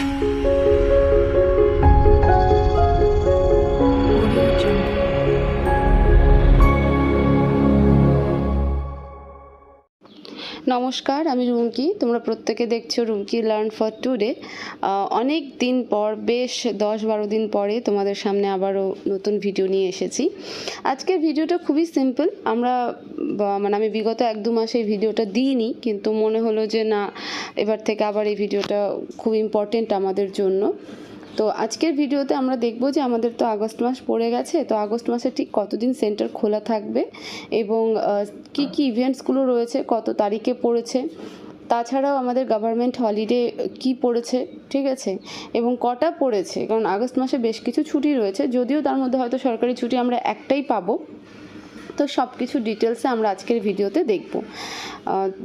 Música নমস্কার, আমি রুমকি। তোমরা প্রত্যেকে দেখছ রুমকি লার্ন ফর টুডে অনেক দিন পর, বেশ দশ বারো দিন পরে তোমাদের সামনে আবারও নতুন ভিডিও নিয়ে এসেছি। আজকের ভিডিওটা খুবই সিম্পল আমরা মানে আমি বিগত এক দু মাসে এই ভিডিওটা দিইনি, কিন্তু মনে হলো যে না, এবার থেকে আবার এই ভিডিওটা খুব ইম্পর্টেন্ট আমাদের জন্য। তো আজকের ভিডিওতে আমরা দেখব যে আমাদের তো আগস্ট মাস পড়ে গেছে, তো আগস্ট মাসে ঠিক কতদিন সেন্টার খোলা থাকবে এবং কি কি ইভেন্টসগুলো রয়েছে, কত তারিখে পড়েছে, তাছাড়াও আমাদের গভর্নমেন্ট হলিডে কি পড়েছে, ঠিক আছে, এবং কটা পড়েছে, কারণ আগস্ট মাসে বেশ কিছু ছুটি রয়েছে, যদিও তার মধ্যে হয়তো সরকারি ছুটি আমরা একটাই পাবো। তো সব কিছু ডিটেলসে আমরা আজকের ভিডিওতে দেখব।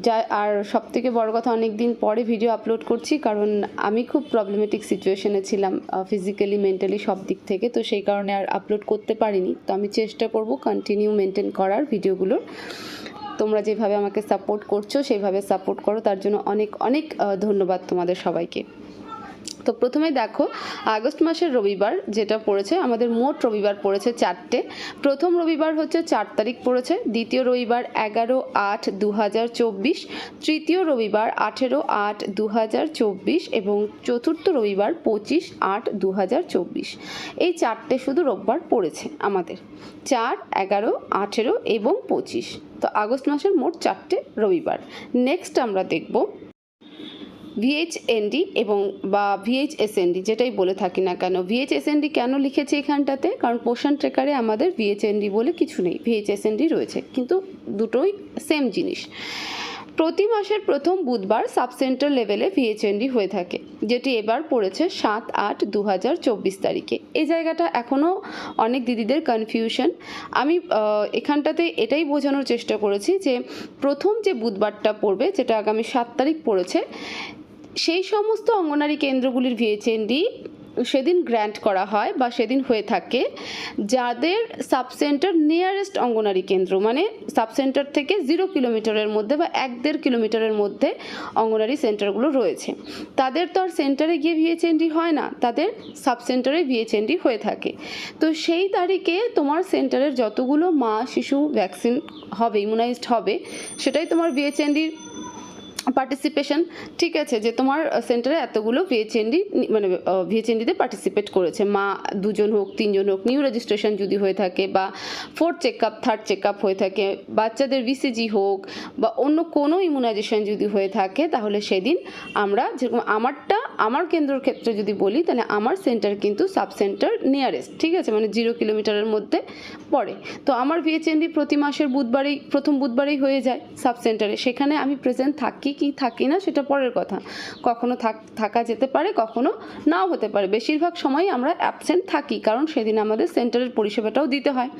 যা আর সব থেকে বড় কথা অনেক দিন পরে ভিডিও আপলোড করছি, কারণ আমি খুব প্রবলেমেটিক সিচুয়েশনে ছিলাম ফিজিক্যালি মেন্টালি সব দিক থেকে, তো সেই কারণে আর আপলোড করতে পারিনি। তো আমি চেষ্টা করব কন্টিনিউ মেনটেন করার ভিডিওগুলোর তোমরা যেভাবে আমাকে সাপোর্ট করছ, সেইভাবে সাপোর্ট করো, তার জন্য অনেক অনেক ধন্যবাদ তোমাদের সবাইকে। তো প্রথমে দেখো, আগস্ট মাসের রবিবার যেটা পড়েছে, আমাদের মোট রবিবার পড়েছে চারটে। প্রথম রবিবার হচ্ছে চার তারিখ পড়েছে, দ্বিতীয় রবিবার এগারো আট দু তৃতীয় রবিবার আঠেরো আট দু এবং চতুর্থ রবিবার পঁচিশ আট দু এই চারটে শুধু রোববার পড়েছে আমাদের। চার, এগারো, আঠেরো এবং পঁচিশ। তো আগস্ট মাসের মোট চারটে রবিবার। নেক্সট আমরা দেখব ভিএইচএনডি এবং বা ভিএইচএসএনডি যেটাই বলে থাকি না কেন ভিএইচএসএনডি কেন লিখেছি এখানটাতে? কারণ পোষণ ট্রেকারে আমাদের ভিএইচএনডি বলে কিছু নেই ভিএইচএসএনডি রয়েছে। কিন্তু দুটোই সেম জিনিস। প্রতি মাসের প্রথম বুধবার সাবসেন্টার লেভেলে ভিএইচএনডি হয়ে থাকে, যেটি এবার পড়েছে সাত আট দু হাজার চব্বিশ তারিখে। এই জায়গাটা এখনও অনেক দিদিদের কনফিউশন আমি এখানটাতে এটাই বোঝানোর চেষ্টা করেছি যে প্রথম যে বুধবারটা পড়বে, যেটা আগামী সাত তারিখ পড়েছে সেই সমস্ত অঙ্গনারী কেন্দ্রগুলির ভিএচএনডি সেদিন গ্র্যান্ট করা হয় বা সেদিন হয়ে থাকে, যাদের সাবসেন্টার নিয়ারেস্ট অঙ্গনারী কেন্দ্র মানে সাবসেন্টার থেকে জিরো কিলোমিটারের মধ্যে বা এক দেড় কিলোমিটারের মধ্যে অঙ্গনারী সেন্টারগুলো রয়েছে। তাদের তো আর সেন্টারে গিয়ে ভিএচএনডি হয় না, তাদের সাবসেন্টারে ভিএচএনডি হয়ে থাকে। তো সেই তারিখে তোমার সেন্টারের যতগুলো মা শিশু ভ্যাকসিন হবে ইমিউনাইজড হবে, সেটাই তোমার ভিএচএনডির পার্টিসিপেশন ঠিক আছে, যে তোমার সেন্টারে এতগুলো ভিএচএনডি মানে ভিএচএনডিতে পার্টিসিপেট করেছে। মা দুজন হোক, তিনজন হোক নিউ রেজিস্ট্রেশন যদি হয়ে থাকে বা fourth check up third check up হয়ে থাকে, বাচ্চাদের বিসিজি হোক বা অন্য কোনো ইমিউনাইজেশন যদি হয়ে থাকে, তাহলে সেদিন আমরা যেরকম আমারটা, আমার কেন্দ্রের ক্ষেত্রে যদি বলি, তাহলে আমার সেন্টার কিন্তু সাব সেন্টার নিয়ারেস্ট ঠিক আছে মানে জিরো কিলোমিটারের মধ্যে পড়ে। তো আমার ভিএচএনডি প্রতি মাসের বুধবারেই, প্রথম বুধবারেই হয়ে যায় সাব সেন্টারে সেখানে আমি প্রেজেন্ট থাকি কি থাকি না সেটা পরের কথা। কখনো থাক যেতে পারে, কখনো নাও হতে পারে। বেশিরভাগ সময় আমরা অ্যাবসেন্ট থাকি, কারণ সেদিন আমাদের সেন্টারের পরিষেবাটাও দিতে হয়।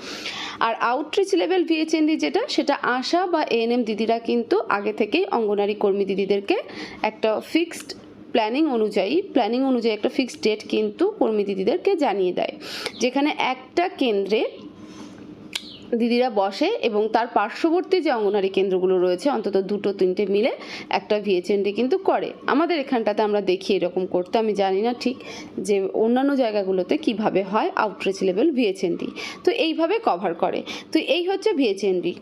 আর আউটরিচ লেভেল ভিএচএনডি যেটা, সেটা আশা বা এএনএম দিদিরা কিন্তু আগে থেকেই অঙ্গনারী কর্মী দিদিদেরকে একটা ফিক্সড প্ল্যানিং অনুযায়ী প্ল্যানিং অনুযায়ী একটা ফিক্সড ডেট কিন্তু কর্মী দিদিদেরকে জানিয়ে দেয়। যেখানে একটা কেন্দ্রে দিদিরা বসে এবং তার পার্শ্ববর্তী যে অঙ্গনারী কেন্দ্রগুলো রয়েছে, অন্তত দুটো তিনটে মিলে একটা ভিএচএনডি কিন্তু করে। আমাদের এখানটাতে আমরা দেখি এরকম করতে। আমি জানি না ঠিক যে অন্যান্য জায়গাগুলোতে কীভাবে হয় আউটরিচ লেভেল ভিএচএনডি তো এইভাবে কভার করে। তো এই হচ্ছে ভিএচএনডি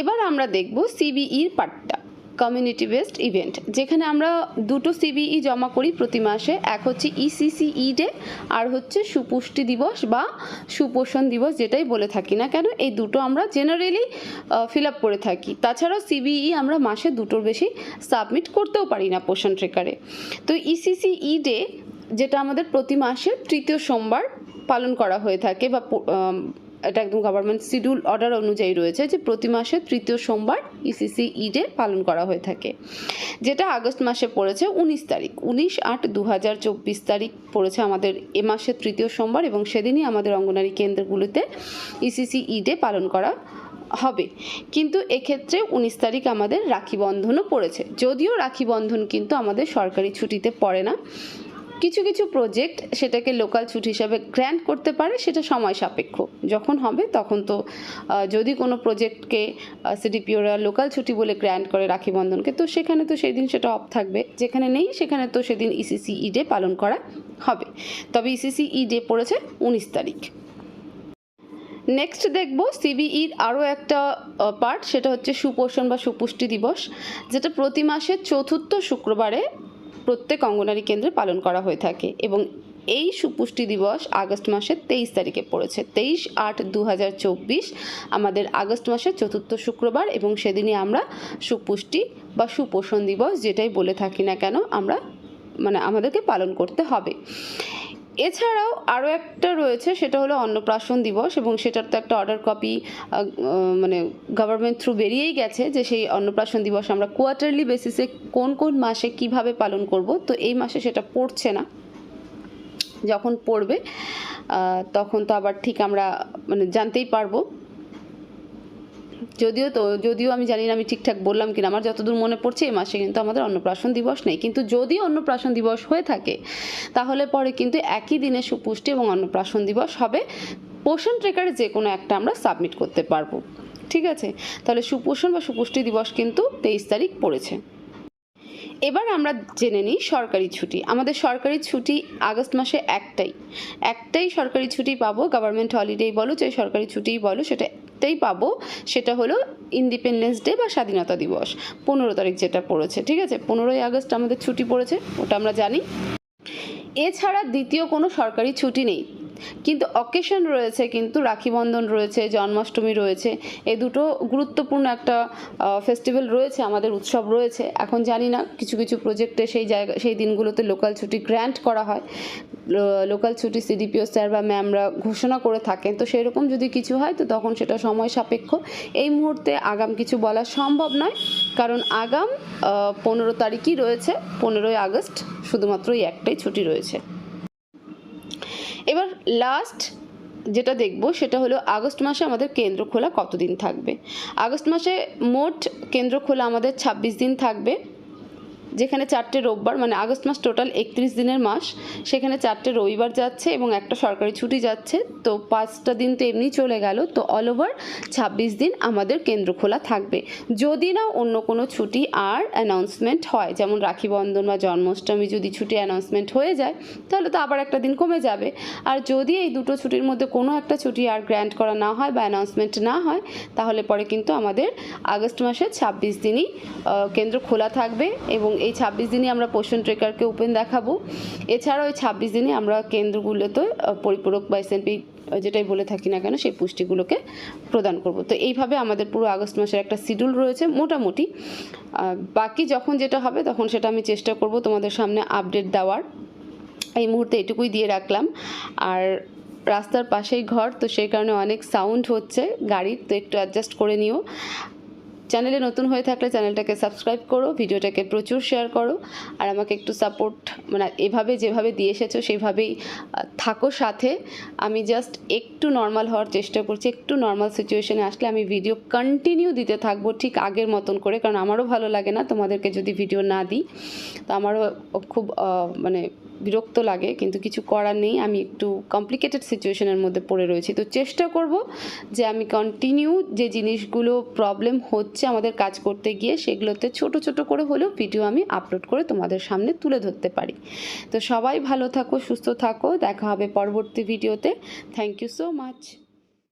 এবার আমরা দেখব সিবিইর পার্টটা কমিউনিটি বেসড ইভেন্ট যেখানে আমরা দুটো সিবিই জমা করি প্রতি মাসে। এক হচ্ছে E ইসিসিই ডে আর হচ্ছে সুপুষ্টি দিবস বা সুপোষণ দিবস যেটাই বলে থাকি না কেন, এই দুটো আমরা জেনারেলি ফিল আপ করে থাকি। তাছাড়াও সিবিই আমরা মাসে দুটোর বেশি সাবমিট করতেও পারি না পোষণ ট্রেকারে তো E ইসিসিই ডে যেটা আমাদের প্রতি মাসের তৃতীয় সোমবার পালন করা হয়ে থাকে বা এটা একদম গভর্নমেন্ট শিডিউল অর্ডার অনুযায়ী রয়েছে যে প্রতি মাসে তৃতীয় সোমবার ইসিসি ইডে পালন করা হয়ে থাকে। যেটা আগস্ট মাসে পড়েছে উনিশ তারিখ। উনিশ আট দু হাজার চব্বিশ তারিখ পড়েছে আমাদের এ মাসের তৃতীয় সোমবার এবং সেদিনই আমাদের অঙ্গনারী কেন্দ্রগুলিতে ইসিসি ইডে পালন করা হবে। কিন্তু এক্ষেত্রে উনিশ তারিখ আমাদের রাখি বন্ধনও পড়েছে। যদিও রাখি বন্ধন কিন্তু আমাদের সরকারি ছুটিতে পড়ে না কিছু কিছু প্রজেক্ট সেটাকে লোকাল ছুটি হিসাবে গ্র্যান্ট করতে পারে, সেটা সময় সাপেক্ষ। যখন হবে, তখন তো যদি কোনো প্রজেক্টকে সিডিপিওরা লোকাল ছুটি বলে গ্র্যান্ট করে রাখি বন্ধনকে, তো সেখানে তো সেই দিন সেটা অফ থাকবে। যেখানে নেই, সেখানে তো সেদিন ইসিসি ই ডে পালন করা হবে। তবে ইসিসি ই ডে পড়েছে উনিশ তারিখ। নেক্সট দেখব সিবিইর আরও একটা পার্ট সেটা হচ্ছে সুপোষণ বা সুপুষ্টি দিবস, যেটা প্রতি মাসের চতুর্থ শুক্রবারে প্রত্যেক অঙ্গনারী কেন্দ্রে পালন করা হয়ে থাকে এবং এই সুপুষ্টি দিবস আগস্ট মাসের তেইশ তারিখে পড়েছে। তেইশ আট দু আমাদের আগস্ট মাসের চতুর্থ শুক্রবার এবং সেদিনই আমরা সুপুষ্টি বা সুপোষণ দিবস যেটাই বলে থাকি না কেন আমরা মানে আমাদেরকে পালন করতে হবে। এছাড়াও আরও একটা রয়েছে, সেটা হলো অন্নপ্রাশন দিবস এবং সেটার তো একটা অর্ডার কপি মানে গভর্নমেন্ট থ্রু বেরিয়েই গেছে যে সেই অন্নপ্রাশন দিবস আমরা কোয়ার্টারলি বেসিসে কোন কোন মাসে কীভাবে পালন করব। তো এই মাসে সেটা পড়ছে না। যখন পড়বে তখন তো আবার ঠিক আমরা মানে জানতেই পারব। যদিও তো, যদিও আমি জানি না আমি ঠিকঠাক বললাম কিনা, আমার যতদূর মনে পড়ছে এই মাসে কিন্তু আমাদের অন্নপ্রাশন দিবস নেই। কিন্তু যদি অন্নপ্রাশন দিবস হয়ে থাকে, তাহলে পরে কিন্তু একই দিনে সুপুষ্টি এবং অন্নপ্রাশন দিবস হবে। পোষণ ট্রেকারে যে কোনো একটা আমরা সাবমিট করতে পারব। ঠিক আছে? তাহলে সুপোষণ বা সুপুষ্টি দিবস কিন্তু তেইশ তারিখ পড়েছে। এবার আমরা জেনে নিই সরকারি ছুটি। আমাদের সরকারি ছুটি আগস্ট মাসে একটাই। একটাই সরকারি ছুটি পাবো গভর্নমেন্ট হলিডেই বলো, যে সরকারি ছুটিই বলো, সেটা একটাই পাবো। সেটা হলো ইন্ডিপেন্ডেন্স ডে বা স্বাধীনতা দিবস। পনেরো তারিখ যেটা পড়েছে, ঠিক আছে? পনেরোই আগস্ট আমাদের ছুটি পড়েছে, ওটা আমরা জানি। এছাড়া দ্বিতীয় কোনো সরকারি ছুটি নেই। কিন্তু অকেশন রয়েছে, কিন্তু রাখি বন্ধন রয়েছে, জন্মাষ্টমী রয়েছে, এ দুটো গুরুত্বপূর্ণ একটা ফেস্টিভ্যাল রয়েছে, আমাদের উৎসব রয়েছে। এখন জানি না, কিছু কিছু প্রজেক্টে সেই জায়গা, সেই দিনগুলোতে লোকাল ছুটি গ্র্যান্ট করা হয়। লোকাল ছুটি সিডিপিও স্যার বা ম্যামরা ঘোষণা করে থাকেন। তো সেই রকম যদি কিছু হয়, তো তখন সেটা সময় সাপেক্ষ। এই মুহূর্তে আগাম কিছু বলা সম্ভব নয়, কারণ আগাম পনেরো তারিখই রয়েছে, পনেরোই আগস্ট, শুধুমাত্র এই একটাই ছুটি রয়েছে। এবার লাস্ট যেটা দেখব, সেটা হলো আগস্ট মাসে আমাদের কেন্দ্র খোলা কতদিন থাকবে? আগস্ট মাসে মোট কেন্দ্র খোলা আমাদের ছাব্বিশ দিন থাকবে। যেখানে চারটে রোববার মানে আগস্ট মাস টোটাল একত্রিশ দিনের মাস, সেখানে চারটে রবিবার যাচ্ছে এবং একটা সরকারি ছুটি যাচ্ছে। তো পাঁচটা দিন তো এমনি চলে গেল। তো অল ওভার ছাব্বিশ দিন আমাদের কেন্দ্র খোলা থাকবে। যদি না অন্য কোনো ছুটি আর অ্যানাউন্সমেন্ট হয়, যেমন রাখি বন্ধন বা জন্মাষ্টমী যদি ছুটি অ্যানাউন্সমেন্ট হয়ে যায়, তাহলে তো আবার একটা দিন কমে যাবে। আর যদি এই দুটো ছুটির মধ্যে কোনো একটা ছুটি আর গ্র্যান্ট করা না হয় বা অ্যানাউন্সমেন্ট না হয়, তাহলে পরে কিন্তু আমাদের আগস্ট মাসের ছাব্বিশ দিনই কেন্দ্র খোলা থাকবে এবং এই ছাব্বিশ দিনই আমরা পোষণ ট্রেকারকে ওপেন দেখাবো। এছাড়াও এই ছাব্বিশ দিনই আমরা কেন্দ্রগুলোতে পরিপূরক বা এসএনপি যেটাই বলে থাকি না কেন, সেই পুষ্টিগুলোকে প্রদান করব। তো এইভাবে আমাদের পুরো আগস্ট মাসের একটা শিডিউল রয়েছে মোটামুটি। বাকি যখন যেটা হবে তখন সেটা আমি চেষ্টা করব তোমাদের সামনে আপডেট দেওয়ার। এই মুহূর্তে এটুকুই দিয়ে রাখলাম। আর রাস্তার পাশেই ঘর, তো সেই কারণে অনেক সাউন্ড হচ্ছে। গাড়ির তো একটু অ্যাডজাস্ট করে নিও। চ্যানেলে নতুন হয়ে থাকলে চ্যানেলটাকে সাবস্ক্রাইব করো, ভিডিওটাকে প্রচুর শেয়ার করো, আর আমাকে একটু সাপোর্ট মানে এভাবে যেভাবে দিয়ে এসেছ সেইভাবেই থাকো সাথে। আমি জাস্ট একটু নর্মাল হওয়ার চেষ্টা করছি, একটু নর্মাল সিচুয়েশনে আসলে আমি ভিডিও কন্টিনিউ দিতে থাকব ঠিক আগের মতন করে, কারণ আমারও ভালো লাগে না তোমাদেরকে যদি ভিডিও না দিই। তো আমারও খুব মানে বিরক্ত লাগে, কিন্তু কিছু করার নেই। আমি একটু কমপ্লিকেটেড সিচুয়েশনের মধ্যে পড়ে রয়েছি। তো চেষ্টা করব যে আমি কন্টিনিউ যে জিনিসগুলো প্রবলেম হচ্ছে আমাদের কাজ করতে গিয়ে, সেগুলোতে ছোট ছোট করে হলেও ভিডিও আমি আপলোড করে তোমাদের সামনে তুলে ধরতে পারি। তো সবাই ভালো থাকো, সুস্থ থাকো। দেখা হবে পরবর্তী ভিডিওতে থ্যাংক ইউ সো মাচ